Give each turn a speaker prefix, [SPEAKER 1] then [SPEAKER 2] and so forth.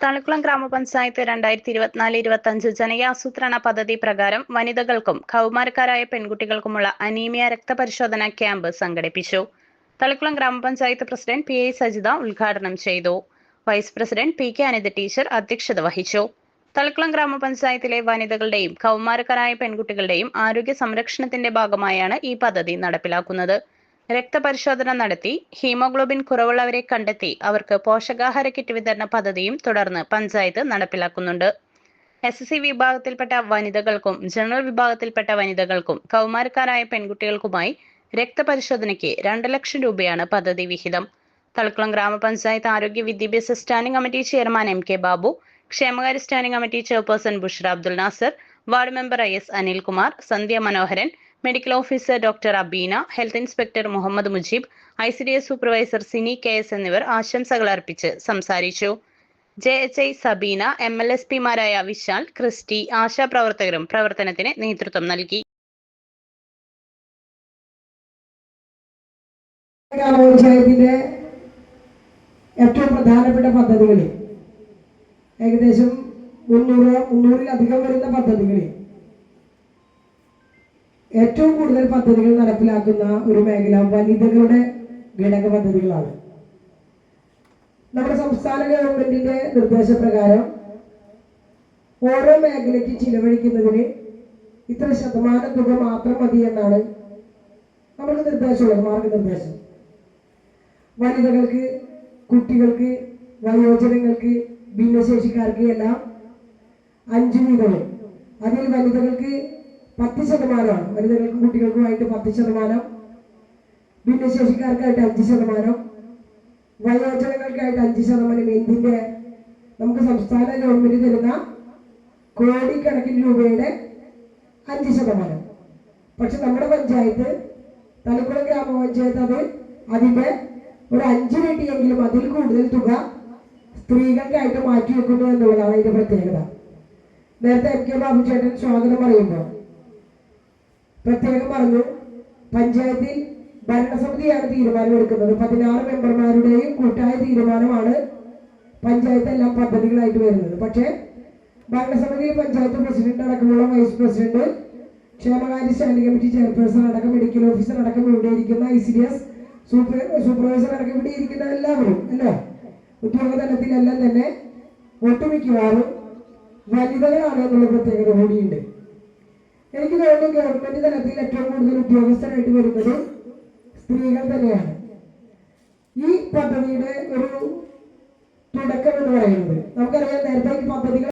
[SPEAKER 1] തളിക്കുളം ഗ്രാമപഞ്ചായത്ത് രണ്ടായിരത്തി ഇരുപത്തിനാല് ഇരുപത്തി അഞ്ച് ജനകീയാസൂത്രണ പദ്ധതി പ്രകാരം വനിതകൾക്കും കൗമാരക്കാരായ പെൺകുട്ടികൾക്കുമുള്ള അനീമിയ രക്തപരിശോധന ക്യാമ്പ് സംഘടിപ്പിച്ചു. തളിക്കുളം ഗ്രാമപഞ്ചായത്ത് പ്രസിഡന്റ് പി ഐ സജിത ഉദ്ഘാടനം ചെയ്തു. Vice president P K Anitha teacher അധ്യക്ഷത വഹിച്ചു. തളിക്കുളം ഗ്രാമപഞ്ചായത്തിലെ വനിതകളുടെയും കൗമാരക്കാരായ പെൺകുട്ടികളുടെയും ആരോഗ്യ സംരക്ഷണത്തിന്റെ ഭാഗമായാണ് ഈ പദ്ധതി നടപ്പിലാക്കുന്നത്. രക്തപരിശോധന നടത്തി ഹീമോഗ്ലോബിൻ കുറവുള്ളവരെ കണ്ടെത്തി അവർക്ക് പോഷകാഹാര കിറ്റ് വിതരണ പദ്ധതിയും തുടർന്ന് പഞ്ചായത്ത് നടപ്പിലാക്കുന്നുണ്ട്. എസ് സി വിഭാഗത്തിൽപ്പെട്ട വനിതകൾക്കും ജനറൽ വിഭാഗത്തിൽപ്പെട്ട വനിതകൾക്കും കൗമാരക്കാരായ പെൺകുട്ടികൾക്കുമായി രക്തപരിശോധനയ്ക്ക് രണ്ട് ലക്ഷം രൂപയാണ് പദ്ധതി വിഹിതം. തളിക്കുളം ഗ്രാമപഞ്ചായത്ത് ആരോഗ്യ വിദ്യാഭ്യാസ standing committee chairman M K Babu ക്ഷേമകാര്യ standing committee chairperson Bushra Abdul Nasar ward member I S Anilkumar Sandhya Manoharan medical officer doctor Abeena health inspector Muhammad Mujeeb I C D S supervisor Sini K S എന്നിവർ ആശംസകൾ അർപ്പിച്ച് സംസാരിച്ചു. J H I Sabeena M L S പിമാരായ Vishal Christy ASHA പ്രവർത്തകരും പ്രവർത്തനത്തിന് നേതൃത്വം നൽകി.
[SPEAKER 2] ഗ്രാമപഞ്ചായത്തിന്റെ ഏറ്റവും പ്രധാനപ്പെട്ട പദ്ധതികളിൽ ഏകദേശം മുന്നൂറ് മുന്നൂറിലധികം വരുന്ന പദ്ധതികളിൽ ഏറ്റവും കൂടുതൽ പദ്ധതികൾ നടപ്പിലാക്കുന്ന ഒരു മേഖല വനിതകളുടെ ഘടക പദ്ധതികളാണ്. നമ്മുടെ സംസ്ഥാന ഗവൺമെന്റിന്റെ നിർദ്ദേശപ്രകാരം ഓരോ മേഖലയ്ക്ക് ചിലവഴിക്കുന്നതിന് ഇത്ര ശതമാനം തുക മാത്രം മതി എന്നാണ് നമ്മുടെ നിർദ്ദേശമുള്ളത് മാർഗനിർദ്ദേശം വനിതകൾക്ക് കുട്ടികൾക്ക് വയോജനങ്ങൾക്ക് ഭിന്നശേഷിക്കാർക്ക് എല്ലാം അഞ്ച് വീതവും അതിൽ വനിതകൾക്ക് പത്ത് ശതമാനമാണ്. വനിതകൾക്കും കുട്ടികൾക്കുമായിട്ട് പത്ത് ശതമാനം. ഭിന്നശേഷിക്കാർക്കായിട്ട് അഞ്ച് ശതമാനം. വയോജനങ്ങൾക്കായിട്ട് അഞ്ച് ശതമാനം. എന്തിന്റെ നമുക്ക് സംസ്ഥാന ഗവൺമെന്റ് തരുന്ന കോടിക്കണക്കിന് രൂപയുടെ അഞ്ച് ശതമാനം. പക്ഷെ നമ്മുടെ പഞ്ചായത്ത് തലക്കുളം ഗ്രാമപഞ്ചായത്ത് അത് അതിന്റെ ഒരു അഞ്ച് രട്ടിയെങ്കിലും അതിൽ കൂടുതൽ തുക സ്ത്രീകൾക്കായിട്ട് മാറ്റി വെക്കുന്നു എന്നുള്ളതാണ് അതിന്റെ പ്രത്യേകത. നേരത്തെ എം കെ ബാബു ചേട്ടൻ സ്വാഗതം പറയുമ്പോൾ പ്രത്യേകം പറഞ്ഞു പഞ്ചായത്തിൽ ഭരണസമിതിയാണ് തീരുമാനമെടുക്കുന്നത്. പതിനാറ് മെമ്പർമാരുടെയും കൂട്ടായ തീരുമാനമാണ് പഞ്ചായത്ത് എല്ലാം പദ്ധതികളായിട്ട് വരുന്നത്. പക്ഷേ ഭരണസമിതി പഞ്ചായത്ത് പ്രസിഡന്റ് അടക്കമുള്ള വൈസ് പ്രസിഡന്റ് ക്ഷേമകാര്യ സ്റ്റാൻഡിംഗ് കമ്മിറ്റി ചെയർപേഴ്സൺ അടക്കം മെഡിക്കൽ ഓഫീസർ അടക്കം ഇവിടെ ഇരിക്കുന്ന I C D S super supervisor അടക്കം ഇവിടെ ഇരിക്കുന്ന എല്ലാവരും അല്ലേ? ഉദ്യോഗതലത്തിലെല്ലാം തന്നെ ഒട്ടുമിക്കവാറും വനിതകളാണ് എന്നുള്ള പ്രത്യേകത കൂടിയുണ്ട്. എനിക്ക് തോന്നുന്നു ഗവൺമെന്റ് തലത്തിൽ ഏറ്റവും കൂടുതൽ ഉദ്യോഗസ്ഥരായിട്ട് വരുന്നത് സ്ത്രീകൾ തന്നെയാണ്. ഈ പദ്ധതിയുടെ ഒരു തുടക്കം എന്ന് പറയുന്നത്. നമുക്കറിയാം നേരത്തെ ഈ പദ്ധതികൾ